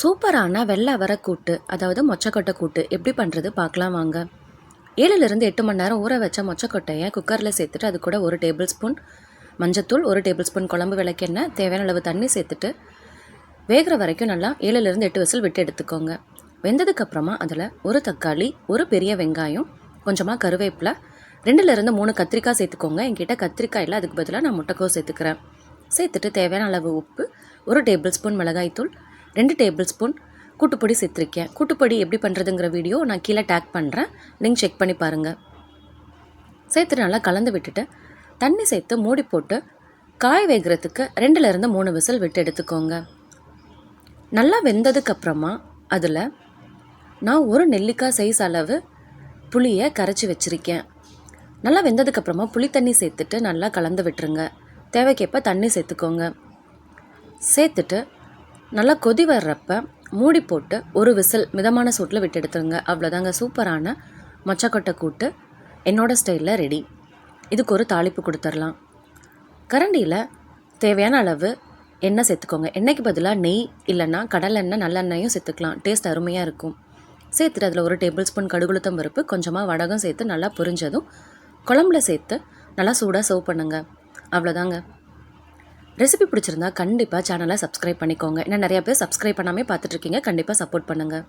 சூப்பரான வெள்ளை வர கூட்டு அதாவது மொச்சக்கொட்டை கூட்டு. எப்படி பண்ணுறது பார்க்கலாம் வாங்க. ஏழுலேருந்து எட்டு மணி நேரம் ஊற வச்ச மொச்சக்கொட்டையை குக்கரில் சேர்த்துட்டு அது கூட ஒரு டேபிள் ஸ்பூன் மஞ்சத்தூள் ஒரு டேபிள் ஸ்பூன் குழம்பு விளக்கெண்ணெய் தேவையான அளவு தண்ணி சேர்த்துட்டு வேகிற வரைக்கும் நல்லா ஏழுலேருந்து எட்டு விசில் விட்டு எடுத்துக்கோங்க. வெந்ததுக்கப்புறமா அதில் ஒரு தக்காளி ஒரு பெரிய வெங்காயம் கொஞ்சமாக கருவேப்பிலை ரெண்டுலேருந்து மூணு கத்திரிக்காய் சேர்த்துக்கோங்க. என்கிட்ட கத்திரிக்காய் இல்லை அதுக்கு பதிலாக நான் முட்டைக்கோஸ் சேர்த்துக்கிறேன். சேர்த்துட்டு தேவையான அளவு உப்பு ஒரு டேபிள் ஸ்பூன் மிளகாய்த்தூள் ரெண்டு டேபிள் ஸ்பூன் கூட்டுப்பொடி சேர்த்துருக்கேன். கூட்டுப்பொடி எப்படி பண்ணுறதுங்கிற வீடியோ நான் கீழே டேக் பண்ணுறேன் லிங்க் செக் பண்ணி பாருங்கள் சேர்த்துட்டு நல்லா கலந்து விட்டுட்டு தண்ணி சேர்த்து மூடி போட்டு காய் வேகிறதுக்கு ரெண்டுலேருந்து மூணு விசில் விட்டு எடுத்துக்கோங்க. நல்லா வெந்ததுக்கப்புறமா அதில் நான் ஒரு நெல்லிக்காய் சைஸ் அளவு புளியை கரைச்சி வச்சுருக்கேன். நல்லா வெந்ததுக்கப்புறமா புளி தண்ணி சேர்த்துட்டு நல்லா கலந்து விட்டுருங்க. தேவைக்கேற்ப தண்ணி சேர்த்துக்கோங்க. சேர்த்துட்டு நல்லா கொதி வர்றப்ப மூடி போட்டு ஒரு விசில் மிதமான சூட்டில் விட்டு எடுத்துருங்க. அவ்வளோதாங்க சூப்பரான மொச்சக்கொட்டை கூட்டு. என்னோடய ஸ்டைலில் ரெடி இதுக்கு ஒரு தாளிப்பு கொடுத்துடலாம். கரண்டியில் தேவையான அளவு எண்ணெய் சேர்த்துக்கோங்க. எண்ணெய்க்கு பதிலாக நெய் இல்லைன்னா கடலெண்ணெய் நல்லெண்ணெயும் சேர்த்துக்கலாம். டேஸ்ட் அருமையாக இருக்கும். சேர்த்துட்டு அதில் ஒரு டேபிள் ஸ்பூன் கடுகுளுத்தம் பருப்பு கொஞ்சமாக வடகம் சேர்த்து நல்லா பொரிஞ்சதும் குழம்புல சேர்த்து நல்லா சூடாக சர்வ் பண்ணுங்கள் அவ்வளோதாங்க ரெசிபி பிடிச்சிருந்தா கண்டிப்பாக சேனலை சப்ஸ்கிரைப் பண்ணிக்கோங்க. ஏன்னா நிறைய பேர் சப்ஸ்கிரைப் பண்ணாமே பார்த்துட்ருக்கீங்க கண்டிப்பாக சப்போர்ட் பண்ணுங்கள்